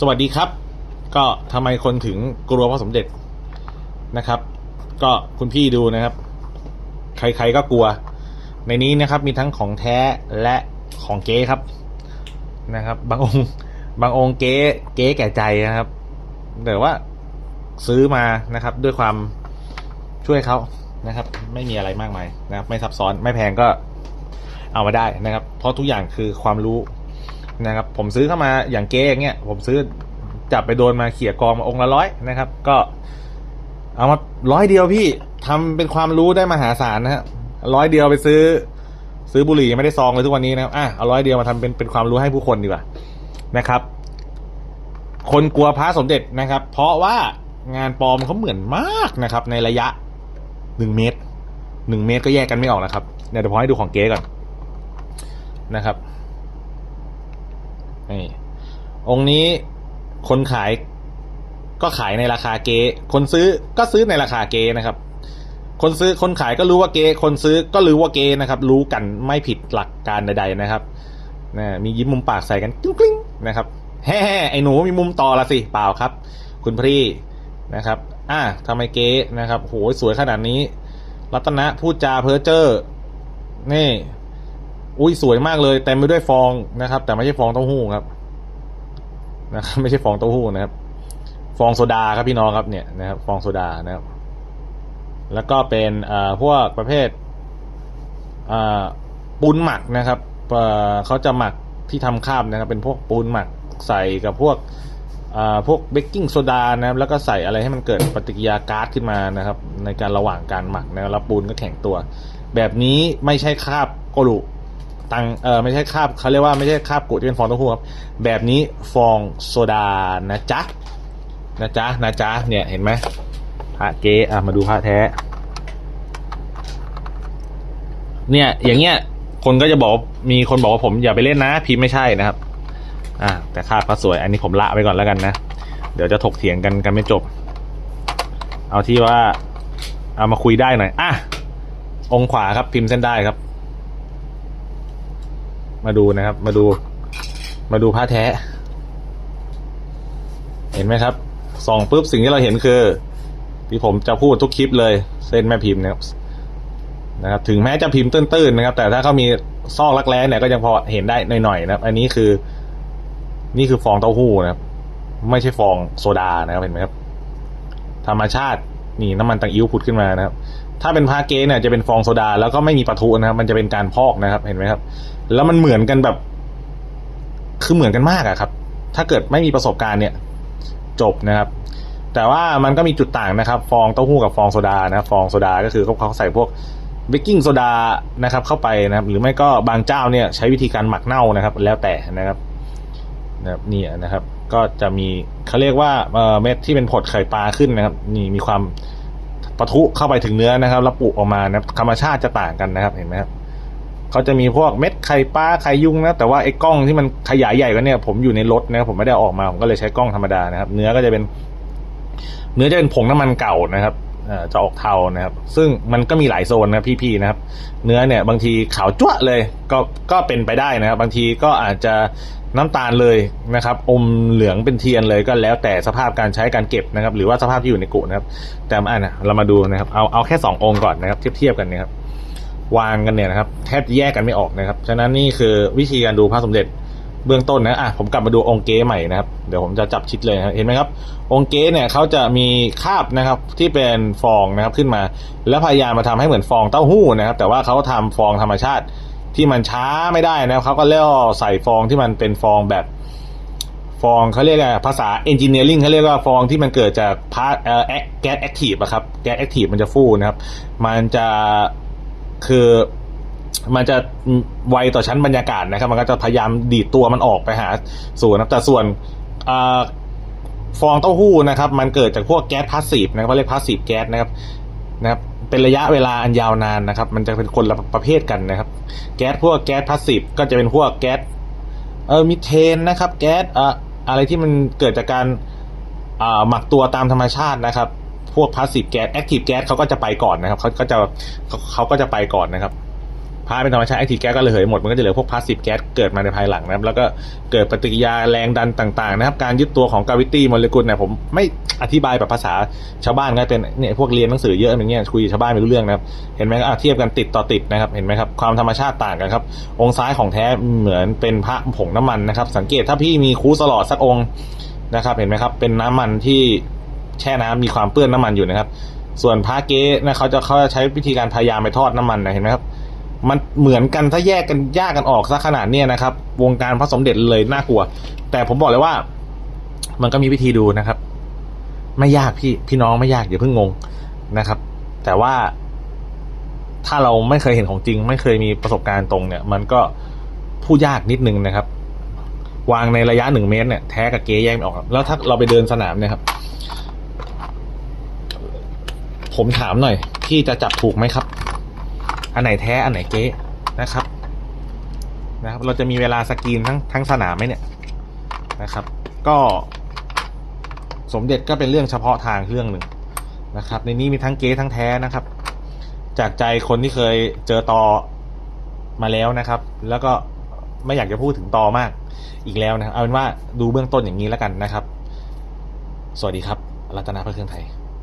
สวัสดีครับ ก็ทำไมคนถึงกลัวพระสมเด็จนะครับ ก็คุณพี่ดูนะครับ ใครๆก็กลัว ในนี้นะครับมีทั้งของแท้และของเก๊ครับนะครับ บางองค์ บางองค์เก๊เก๊แก่ใจนะครับ แต่ว่าซื้อมานะครับ ด้วยความช่วยเขานะครับ ไม่มีอะไรมากมายนะครับ ไม่ซับซ้อนไม่แพงก็เอามาได้นะครับ เพราะทุกอย่างคือความรู้ นะครับ ผมซื้อเข้ามาอย่างเก๊อย่างเงี้ยผมซื้อจับไปโดนมาเขี่ยกองมาองค์ละร้อยนะครับ ก็ เอามาร้อยเดียวพี่ทำเป็นความรู้ได้มหาศาลนะฮะร้อยเดียวไปซื้อ ซื้อบุหรี่ยังไม่ได้ซองเลยทุกวันนี้นะครับอะเอาร้อยเดียวมาทำเป็นเป็นความรู้ให้ผู้คนดีกว่านะครับ คนกลัวพระสมเด็จนะครับ เพราะว่างานปลอมเขาเหมือนมากนะครับ ในระยะหนึ่งเมตรหนึ่งเมตรก็แยกกันไม่ออกนะครับเดี๋ยวผมให้ดูของเก๊ก่อนนะครับ นี่องค์นี้คนขายก็ขายในราคาเก๊คนซื้อก็ซื้อในราคาเก๊นะครับ คนซื้อคนขายก็รู้ว่าเก๊คนซื้อก็รู้ว่าเก๊นะครับ รู้กันไม่ผิดหลักการใด ๆนะครับนะมียิ้มมุมปากใส่กันกริ๊งกริ๊งนะครับแฮ่ไอ้หนูมีมุมต่อละสิเปล่าครับ คุณพี่นะครับอะทำไมเก๊นะครับโหสวยขนาดนี้ รัตนะพูดจาเพ้อเจ้อนี่ อุ้ยสวยมากเลยเต็มไปด้วยฟองนะครับ แต่ไม่ใช่ฟองเต้าหู้ครับนะครับไม่ใช่ฟองเต้าหู้นะครับ ฟองโซดาครับพี่น้องครับเนี่ยนะครับ ฟองโซดานะครับ แล้วก็เป็นเอ่อพวกประเภทอ่าปูนหมักนะครับเอ่อเขาจะหมักที่ทำข้ามนะครับ เป็นพวกปูนหมักใส่กับพวกอ่าพวกเบกกิ้งโซดานะครับ แล้วก็ใส่อะไรให้มันเกิดปฏิกิริยาก๊าซขึ้นมานะครับ ในการระหว่างการหมักนะครับแล้วปูนก็แข็งตัว แบบนี้ไม่ใช่คาบกรุ ตังเออไม่ใช่คาบเขาเรียกว่าไม่ใช่คาบกุที่เป็นฟองเต้าหู้ครับ แบบนี้ฟองโซดานะจ๊ะนะจ๊ะนะจ๊ะเนี่ยเห็นไหมพระเก๊อะมาดูพระแท้ เนี่ยอย่างเงี้ยคนก็จะบอกมีคนบอกว่าผมอย่าไปเล่นนะพิมไม่ใช่นะครับ อ่าแต่คาพระสวย อันนี้ผมละไปก่อนแล้วกันนะ เดี๋ยวจะถกเถียงกันกันไม่จบ เอาที่ว่า เอามาคุยได้หน่อยอะองขวาครับพิมพ์เส้นได้ครับ มาดูนะครับ มาดู มาดูพระแท้ เห็นไหมครับส่องปุ๊บสิ่งที่เราเห็นคือ ที่ผมจะพูดทุกคลิปเลย เส้นแม่พิมพ์นะครับนะครับ ถึงแม้จะพิมพ์ตื้นๆนะครับ แต่ถ้าเขามีซอกรักแร้เนี่ยก็ยังพอเห็นได้หน่อยๆนะครับ อันนี้คือ นี่คือฟองเต้าหู้นะครับ ไม่ใช่ฟองโซดานะครับเห็นไหมครับ ธรรมชาตินี่น้ำมันตังอิ้วผุดขึ้นมานะครับ ถ้าเป็นพาเกเนี่ยจะเป็นฟองโซดา แล้วก็ไม่มีปะทุนะครับ มันจะเป็นการพอกนะครับ เห็นไหมครับ แล้วมันเหมือนกันแบบ คือเหมือนกันมากอะครับ ถ้าเกิดไม่มีประสบการณ์เนี่ย จบนะครับ แต่ว่ามันก็มีจุดต่างนะครับ ฟองเต้าหู้กับฟองโซดานะฟองโซดาก็คือเขาเขาใส่พวกเบกกิ้งโซดานะครับ เข้าไปนะครับ หรือไม่ก็บางเจ้าเนี่ย ใช้วิธีการหมักเน่านะครับ แล้วแต่นะครับนะครับนี่นะครับ ก็จะมีเขาเรียกว่าเอ่อเม็ดที่เป็นผดไข่ปลาขึ้นนะครับ นี่มีความ ปะทุเข้าไปถึงเนื้อนะครับแล้วปุออกมานะครับธรรมชาติจะต่างกันนะครับเห็นไหมครับเขาจะมีพวกเม็ดไข่ปลาไข่ยุงนะแต่ว่าไอ้กล้องที่มันขยายใหญ่กว่าเนี่ยผมอยู่ในรถนะครับผมไม่ได้ออกมาผมก็เลยใช้กล้องธรรมดานะครับ เนื้อก็จะเป็น เนื้อจะเป็นผงน้ำมันเก่านะครับ จะออกเทานะครับ ซึ่งมันก็มีหลายโซนนะพี่ๆนะครับ เนื้อเนี่ยบางทีขาวจั่วะเลยก็ก็เป็นไปได้นะครับ บางทีก็อาจจะน้ำตาลเลยนะครับ อมเหลืองเป็นเทียนเลยก็แล้วแต่สภาพการใช้การเก็บนะครับ หรือว่าสภาพที่อยู่ในกุนะครับ แต่อะนะเรามาดูนะครับเอาเอาแค่สององค์ก่อนนะครับ เทียบเทียบกันนะครับวางกันเนี่ยนะครับ แทบแยกกันไม่ออกนะครับ ฉะนั้นนี่คือวิธีการดูพระสมเด็จ เบื้องต้นนะอะผมกลับมาดูองเก๊ใหม่นะครับ เดี๋ยวผมจะจับชิดเลยนะเห็นไหมครับ องเก๊เนี่ยเขาจะมีคาบนะครับที่เป็นฟองนะครับขึ้นมา แล้วพยายามมาทำให้เหมือนฟองเต้าหู้นะครับ แต่ว่าเขาทำฟองธรรมชาติที่มันช้าไม่ได้นะครับเขาก็เล่อใส่ฟองที่มันเป็นฟองแบบฟองเขาเรียกอะไรภาษาเอนจิเนียริงเขาเรียกว่าฟองที่มันเกิดจากพาร์เอ่อแก๊สแอคทีฟอะครับแก๊สแอคทีฟมันจะฟูนะครับ มันจะคือ มันจะไวต่อชั้นบรรยากาศนะครับ มันก็จะพยายามดีดตัวมันออกไปหาส่วนนะแต่ส่วนอฟองเต้าหู้นะครับ มันเกิดจากพวกแก๊สพาสซีฟนะครับเขาเรียกพาสซีฟแก๊สนะครับนะครับเป็นระยะเวลาอันยาวนานนะครับ มันจะเป็นคนละประเภทกันนะครับ แก๊สพวกแก๊สพาสซีฟก็จะเป็นพวกแก๊สเออมิเทนนะครับ แก๊สอะอะไรที่มันเกิดจากการหมักตัวตามธรรมชาตินะครับ พวกพาสซีฟแก๊สแอคทีฟแก๊สเขาก็จะไปก่อนนะครับเขาก็จะเขาก็จะไปก่อนนะครับ พาเป็นธรรมชาติไอทีแก๊สก็ระเหยหมดมันก็จะเหลือพวกพาสซีฟแก๊สเกิดมาในภายหลังนะครับ แล้วก็เกิดปฏิกิริยาแรงดันต่างๆนะครับ การยึดตัวของกาวิตี้โมเลกุลเนี่ยผมไม่อธิบายแบบภาษาชาวบ้านก็เป็นเนี่ยพวกเรียนหนังสือเยอะอย่างเงี้ยคุยชาวบ้านไม่รู้เรื่องนะครับ เห็นไหมอะเทียบกันติดต่อติดนะครับเห็นไหมครับความธรรมชาติต่างกันครับองค์ซ้ายของแท้เหมือนเป็นพระผงน้ำมันนะครับ สังเกตถ้าพี่มีคูสลอดสักองค์นะครับ เห็นไหมครับเป็นน้ำมันที่แช่น้ำมีความเปื้อนน้ำมันอยู่นะครับส่วนพระเก๊นะเขาจะเขาจะใช้วิธีการพยายามไปทอดน้ำมันนะเห็นไหมครับ มันเหมือนกันถ้าแยกกันยากกันออกซะขนาดเนี้ยนะครับ วงการพระสมเด็จเลยน่ากลัว แต่ผมบอกเลยว่า มันก็มีวิธีดูนะครับ ไม่ยากพี่พี่น้องไม่ยากอย่าเพิ่งงงนะครับ แต่ว่าถ้าเราไม่เคยเห็นของจริง ไม่เคยมีประสบการณ์ตรงเนี่ย มันก็พูดยากนิดนึงนะครับ วางในระยะหนึ่งเมตรเนี่ยแท้กับเก๊แยกไม่ออกแล้วถ้าเราไปเดินสนามเนี่ยครับ ผมถามหน่อย พี่จะจับถูกไหมครับ อันไหนแท้อันไหนเก๊นะครับ นะครับ เราจะมีเวลาสกรีนทั้งทั้งสนามไหมเนี่ยนะครับ ก็ สมเด็จก็เป็นเรื่องเฉพาะทางเรื่องหนึ่งนะครับ ในนี้มีทั้งเก๊ทั้งแท้นะครับ จากใจคนที่เคยเจอตอมาแล้วนะครับ แล้วก็ไม่อยากจะพูดถึงตอมากอีกแล้วนะเอาเป็นว่าดูเบื้องต้นอย่างนี้แล้วกันนะครับ สวัสดีครับ รัตนาพระเครื่องไทย